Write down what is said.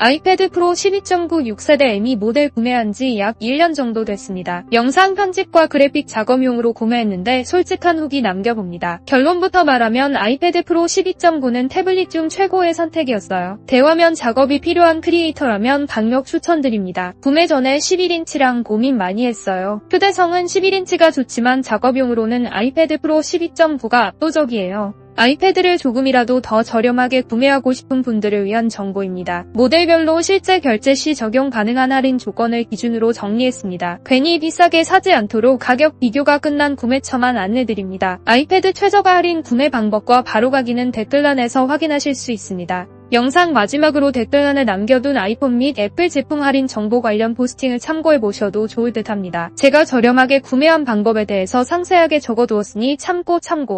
아이패드 프로 12.9 6세대 M2 모델 구매한 지 약 1년 정도 됐습니다. 영상 편집과 그래픽 작업용으로 구매했는데 솔직한 후기 남겨봅니다. 결론부터 말하면 아이패드 프로 12.9는 태블릿 중 최고의 선택이었어요. 대화면 작업이 필요한 크리에이터라면 강력 추천드립니다. 구매 전에 11인치랑 고민 많이 했어요. 휴대성은 11인치가 좋지만 작업용으로는 아이패드 프로 12.9가 압도적이에요. 아이패드를 조금이라도 더 저렴하게 구매하고 싶은 분들을 위한 정보입니다. 모델별로 실제 결제 시 적용 가능한 할인 조건을 기준으로 정리했습니다. 괜히 비싸게 사지 않도록 가격 비교가 끝난 구매처만 안내드립니다. 아이패드 최저가 할인 구매 방법과 바로 가기는 댓글란에서 확인하실 수 있습니다. 영상 마지막으로 댓글란에 남겨둔 아이폰 및 애플 제품 할인 정보 관련 포스팅을 참고해 보셔도 좋을 듯 합니다. 제가 저렴하게 구매한 방법에 대해서 상세하게 적어두었으니 참고 참고.